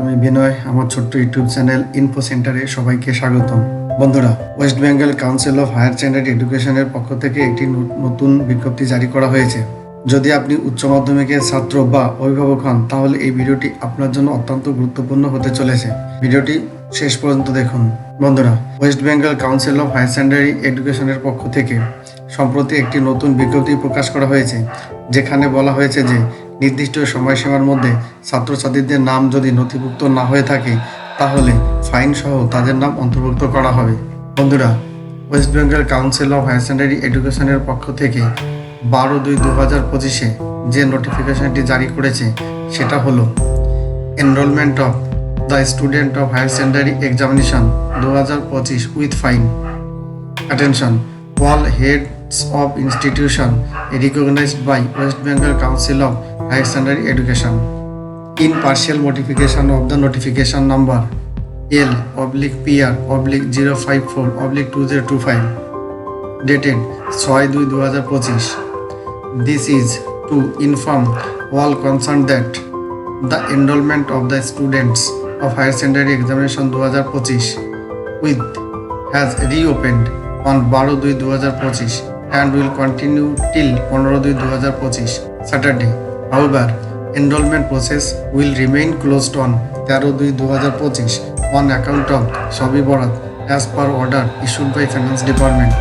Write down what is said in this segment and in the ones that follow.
আমি বিনয়, আমার ছোট্ট ইউটিউব চ্যানেল ইনফো সেন্টারে সবাইকে স্বাগতম। বন্ধুরা west Bengal council of higher secondary এডুকেশনের পক্ষ থেকে একটি নতুন বিজ্ঞপ্তি জারি করা হয়েছে। যদি আপনি উচ্চ মাধ্যমিকের ছাত্র বা অভিভাবক হন, তাহলে এই ভিডিওটি আপনার জন্য অত্যন্ত গুরুত্বপূর্ণ হতে চলেছে। ভিডিওটি শেষ পর্যন্ত দেখুন। বন্ধুরা west Bengal council of higher secondary এডুকেশনের পক্ষ থেকে সম্প্রতি একটি নতুন বিজ্ঞপ্তি প্রকাশ করা হয়েছে, যেখানে বলা হয়েছে যে নির্দিষ্ট সময়সীমার মধ্যে ছাত্রছাত্রীদের নাম যদি নথিভুক্ত না হয়ে থাকে, তাহলে ফাইন সহ তাদের নাম অন্তর্ভুক্ত করা হবে। বন্ধুরা, west Bengal council of higher secondary এডুকেশনের পক্ষ থেকে বারো দুই দু হাজার পঁচিশে যে নোটিফিকেশনটি জারি করেছে, সেটা হলো enrolment of the student of higher secondary examination দু হাজার পঁচিশ with fine attention all heads of institution recognized by west Bengal council of higher standard education in partial modification of the notification number L oblique PR oblique zero five four oblique two zero two five dated ছয় দুই দু হাজার পঁচিশ this is to inform all concern that the enrolment of the students of higher secondary examination দু হাজার পঁচিশ with has রিওপেন্ড on বারো দুই দু হাজার পঁচিশ অ্যান্ড উইল কন্টিনিউ টিল পনেরো দুই দু হাজার পঁচিশ Saturday However, enrollment process will remain closed on তেরো দুই দু হাজার পঁচিশ on account of সবই বরাত as per order issued by Finance Department,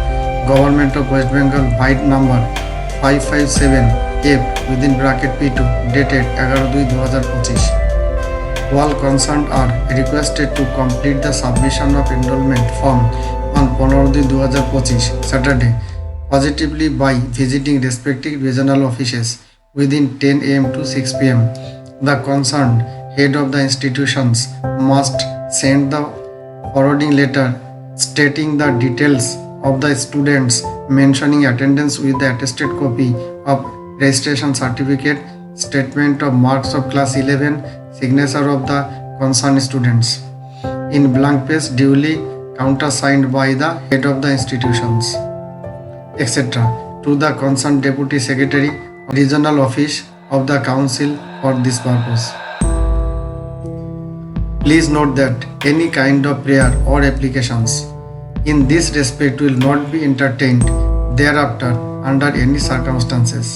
Government of West Bengal, Byte number 557 F within bracket P2 dated এগারো দুই দু হাজার পঁচিশ All concerned are requested to complete the submission of enrollment form on পনেরো দুই দু হাজার পঁচিশ Saturday positively by visiting respective regional offices within 10 am to 6 pm. The concerned head of the institutions must send the forwarding letter stating the details of the students mentioning attendance with the attested copy of registration certificate, statement of marks of class 11, signature of the concerned students in blank page duly countersigned by the head of the institutions etc. to the concerned deputy secretary regional office of the council for this purpose please note that any kind of prayer or applications in this respect will not be entertained thereafter under any circumstances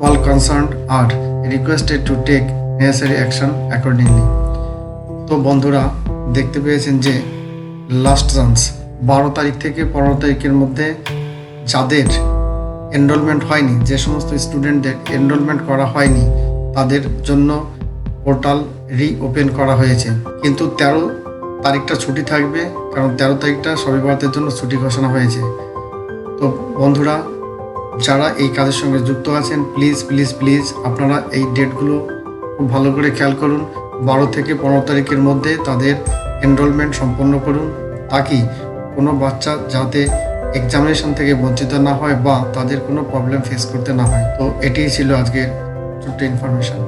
all concern are requested to take necessary action accordingly তো বন্ধুরা, দেখতে পেয়েছেন যে last chance বারো তারিখ থেকে পনেরো তারিখের মধ্যে যাদের এনরোলমেন্ট হয়নি, যে সমস্ত স্টুডেন্টদের এনরোলমেন্ট করা হয়নি, তাদের জন্য পোর্টাল রিওপেন করা হয়েছে। কিন্তু তেরো তারিখটা ছুটি থাকবে, কারণ তেরো তারিখটা সবিবরাতের জন্য ছুটি ঘোষণা হয়েছে। তো বন্ধুরা, যারা এই কাজের সঙ্গে যুক্ত আছেন প্লিজ প্লিজ প্লিজ আপনারা এই ডেটগুলো খুব ভালো করে খেয়াল করুন। বারো থেকে পনেরো তারিখের মধ্যে তাদের এনরোলমেন্ট সম্পন্ন করুন তাকি কোনো বাচ্চা যাতে এক্সামিনেশন থেকে বঞ্চিত না হয় বা তাদের কোনো প্রবলেম ফেস করতে না হয়। তো এটিই ছিল আজকের ছোট্ট ইনফরমেশন